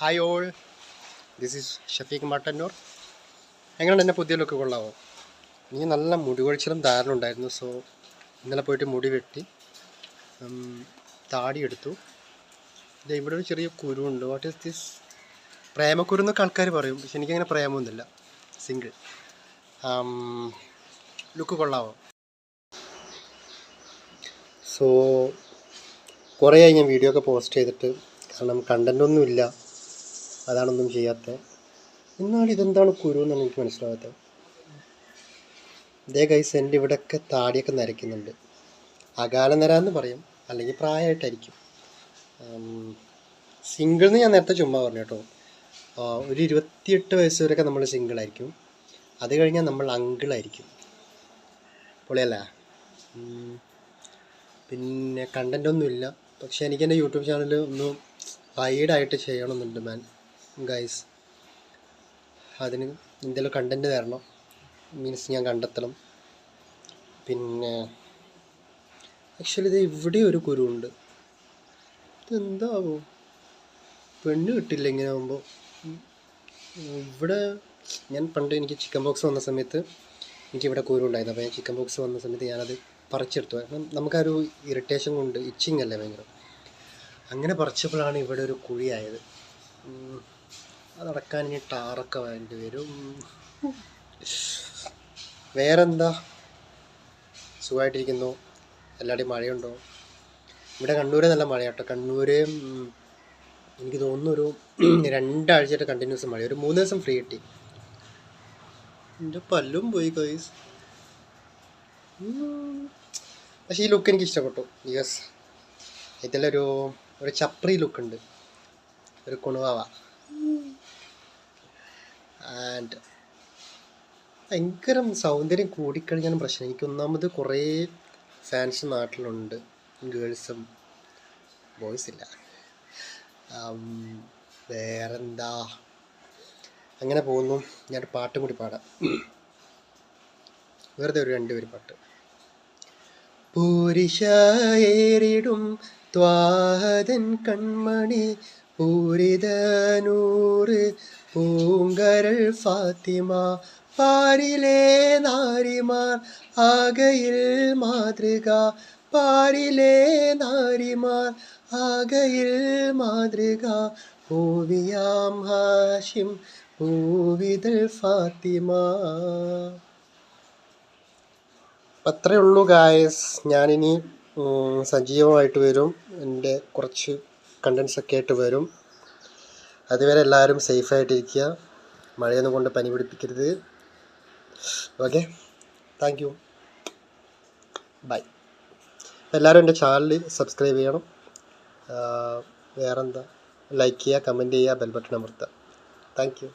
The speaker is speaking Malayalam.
Hi all this is Shafeeq Mattannur എങ്ങനെയാണ് എന്റെ പുതിയ ലുക്ക് കൊള്ളാവോ? എനിക്ക് നല്ല മുടി കൊഴിച്ചിലും ധാരണ ഉണ്ടായിരുന്നു സോ ഇന്നലെ പോയിട്ട് മുടി വെട്ടി താടി എടുത്തു. ഇവിടെ ഒരു ചെറിയ കുരുണ്ട് വാട്ട് ഈസ് ദിസ് പ്രേമക്കുരു എന്നൊക്കെ ആൾക്കാർ പറയും പക്ഷെ എനിക്കങ്ങനെ പ്രേമമൊന്നുമില്ല. സിംഗിൾ ലുക്ക് കൊള്ളാവോ? സോ കുറേ ഞാൻ വീഡിയോ ഒക്കെ പോസ്റ്റ് ചെയ്തിട്ട് കാരണം കണ്ടന്റ് ഒന്നും ഇല്ല അതാണൊന്നും ചെയ്യാത്തത് എന്നാൽ ഇതെന്താണ് കുരു എന്നാണ് എനിക്ക് മനസ്സിലാകാത്തത് ഇതേ കൈസ് എന്റെ ഇവിടെയൊക്കെ താടിയൊക്കെ നരയ്ക്കുന്നുണ്ട്. അകാല നിര എന്ന് പറയും. അല്ലെങ്കിൽ പ്രായമായിട്ടായിരിക്കും. സിംഗിൾ എന്ന് ഞാൻ നേരത്തെ ചുമ്മാ പറഞ്ഞു കേട്ടോ. ഒരു ഇരുപത്തിയെട്ട് വയസ്സ് വരെയൊക്കെ നമ്മൾ സിംഗിൾ ആയിരിക്കും. അത് കഴിഞ്ഞാൽ നമ്മൾ അങ്കിളായിരിക്കും പൊളിയല്ല. പിന്നെ കണ്ടന്റ് ഒന്നുമില്ല. പക്ഷെ എനിക്ക് എന്റെ യൂട്യൂബ് ചാനൽ ഒന്ന് വൈഡായിട്ട് ചെയ്യണമെന്നുണ്ട് മാൻ ഗൈസ് അതിന് എന്തെങ്കിലും കണ്ടന്റ് തരണം. മീൻസ് ഞാൻ കണ്ടെത്തണം. പിന്നെ ആക്ച്വലി ഇത് ഇവിടെ ഒരു കുരുണ്ട് ഇതെന്താവോ? പെണ്ണ് കിട്ടില്ല ഇങ്ങനെ ആകുമ്പോൾ ഇവിടെ ഞാൻ പണ്ട് എനിക്ക് ചിക്കൻ ബോക്സ് വന്ന സമയത്ത് എനിക്കിവിടെ കുരുണ്ടായിരുന്നു അപ്പോൾ ഞാൻ ചിക്കൻ ബോക്സ് വന്ന സമയത്ത് ഞാനത് പറിച്ചെടുത്തു. കാരണം നമുക്കൊരു ഇറിറ്റേഷൻ കൊണ്ട് ഇച്ചിങ് അല്ലേ ഭയങ്കര? അങ്ങനെ പറിച്ചപ്പോഴാണ് ഇവിടെ ഒരു കുഴിയായത്. അതടക്കാൻ ഇനി ടാറൊക്കെ വേണ്ടി വരും. വേറെന്താ? സുഖമായിട്ടിരിക്കുന്നു. എല്ലാവരുടെയും മഴയുണ്ടോ? ഇവിടെ കണ്ണൂര് നല്ല മഴ കണ്ണൂര് ഉം, എനിക്ക് തോന്നുന്നു ഒരു രണ്ടാഴ്ചയായിട്ട് കണ്ടിന്യൂസ് മഴ. ഒരു മൂന്ന് ദിവസം ഫ്രീ കിട്ടി. എന്റെ പല്ലും പോയി കൈസ് പക്ഷേ ഈ ലുക്ക് എനിക്ക് ഇഷ്ടപ്പെട്ടു. യെസ് ഇതിലൊരു ഒരു ചപ്രി ലുക്ക് ഉണ്ട്. ഒരു കുണുവാവ. ആൻഡ് ഭയങ്കര സൗന്ദര്യം കൂടിക്കഴിഞ്ഞാലും പ്രശ്നം. എനിക്ക് ഒന്നാമത് കുറേ ഫാൻസ് നാട്ടിലുണ്ട്. ഗേൾസും ബോയ്സ് ഇല്ല. വേറെന്താ? അങ്ങനെ പോകുന്നു. ഞാൻ പാട്ടും കൂടി പാടാം. വെറുതെ ഒരു രണ്ടുപേര് പാട്ട്. പൂരിശേറിടും ത്വാഹതൻ കൺമണി പൂരിതനൂറ് പൂങ്കരൾ ഫാത്തിമ പാരിലെ നാരിമാർ ആകയിൽ മാതൃക പാരിലെ നാരിമാർ ആകയിൽ മാതൃക പൂവിയാം ഹാഷിം പൂവിതൽ ഫാത്തിമ അത്രേ ഉള്ളൂ ഗായസ് ഞാനിനി സജീവമായിട്ട് വരും. എന്റെ കുറച്ച് കണ്ടൻസൊക്കെ ആയിട്ട് വരും. അതുവരെ എല്ലാവരും സേഫായിട്ടിരിക്കുക മഴയൊന്നും കൊണ്ട് പനി പിടിപ്പിക്കരുത്. ഓക്കെ താങ്ക് യു ബൈ എല്ലാവരും എന്റെ ചാനൽ സബ്സ്ക്രൈബ് ചെയ്യണം. വേറെന്താ? ലൈക്ക് ചെയ്യുക കമന്റ് ചെയ്യുക ബെൽ ബട്ടൺ അമർത്തുക. Thank you